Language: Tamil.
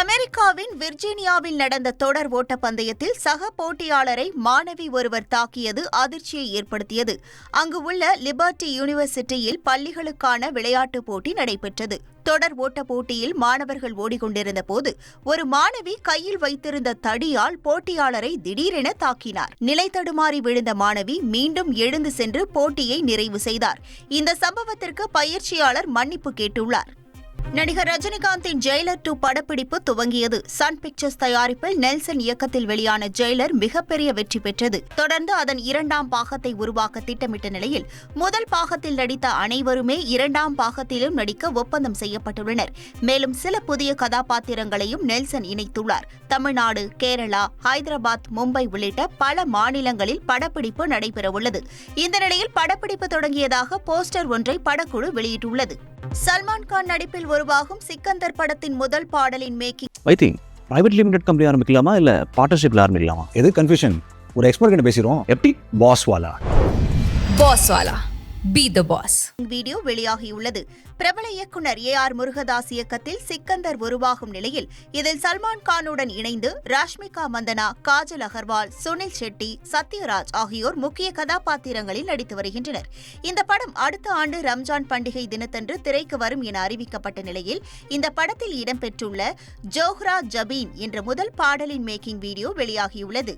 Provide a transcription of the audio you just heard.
அமெரிக்காவின் விர்ஜீனியாவில் நடந்த தொடர் ஓட்ட பந்தயத்தில் சக போட்டியாளரை மாணவி ஒருவர் தாக்கியது அதிர்ச்சியை ஏற்படுத்தியது. அங்கு உள்ள லிபர்டி யூனிவர்சிட்டியில் பள்ளிகளுக்கான விளையாட்டுப் போட்டி நடைபெற்றது. தொடர் ஓட்ட போட்டியில் மாணவர்கள் ஓடிக்கொண்டிருந்த போது ஒரு மாணவி கையில் வைத்திருந்த தடியால் போட்டியாளரை திடீரென தாக்கினார். நிலை தடுமாறி விழுந்த மாணவி மீண்டும் எழுந்து சென்று போட்டியை நிறைவு செய்தார். இந்த சம்பவத்திற்கு பயிற்சியாளர் மன்னிப்பு கேட்டுள்ளார். நடிகர் ரஜினிகாந்தின் ஜெயிலர் டூ படப்பிடிப்பு துவங்கியது. சன் பிக்சர்ஸ் தயாரிப்பில் நெல்சன் இயக்கத்தில் வெளியான ஜெயிலர் மிகப்பெரிய வெற்றி பெற்றது. தொடர்ந்து அதன் இரண்டாம் பாகத்தை உருவாக்க திட்டமிட்ட நிலையில் முதல் பாகத்தில் நடித்த அனைவருமே இரண்டாம் பாகத்திலும் நடிக்க ஒப்பந்தம் செய்யப்பட்டுள்ளனர். மேலும் சில புதிய கதாபாத்திரங்களையும் நெல்சன் இணைத்துள்ளார். தமிழ்நாடு கேரளா ஹைதராபாத் மும்பை உள்ளிட்ட பல மாநிலங்களில் படப்பிடிப்பு நடைபெறவுள்ளது. இந்த நிலையில் படப்பிடிப்பு தொடங்கியதாக போஸ்டர் ஒன்றை படக்குழு வெளியிட்டுள்ளது. சல்மான் கான் நடிப்பில் உருவாகும் சிக்கந்தர் படத்தின் முதல் பாடலின் மேக்கிங் வைத்தி பிரைவேட் லிமிடெட் கம்பெனி ஆரம்பிக்கலாமா இல்லை பார்ட்னர்ஷிப்பில் ஆரம்பிக்கலாமா? எது கன்ஃபியூஷன் ஒரு எக்ஸ்பர்ட் கிட்ட பேசிடுவோம். எப்படி? பாஸ் வாலா. Boss Wala. Be the boss video வெளியாகியுள்ளது. பிரபல இயக்குனர் ஏ ஆர் முருகதாஸ் இயக்கத்தில் சிக்கந்தர் உருவாகும் நிலையில் இதில் சல்மான் கானுடன் இணைந்து ராஷ்மிகா மந்தனா காஜல் அகர்வால் சுனில் ஷெட்டி சத்யராஜ் ஆகியோர் முக்கிய கதாபாத்திரங்களில் நடித்து வருகின்றனர். இந்த படம் அடுத்த ஆண்டு ரம்ஜான் பண்டிகை தினத்தன்று திரைக்கு வரும் என அறிவிக்கப்பட்ட நிலையில் இந்த படத்தில் இடம்பெற்றுள்ள ஜோஹ்ரா ஜபீன் என்ற முதல் பாடலின் மேக்கிங் வீடியோ வெளியாகியுள்ளது.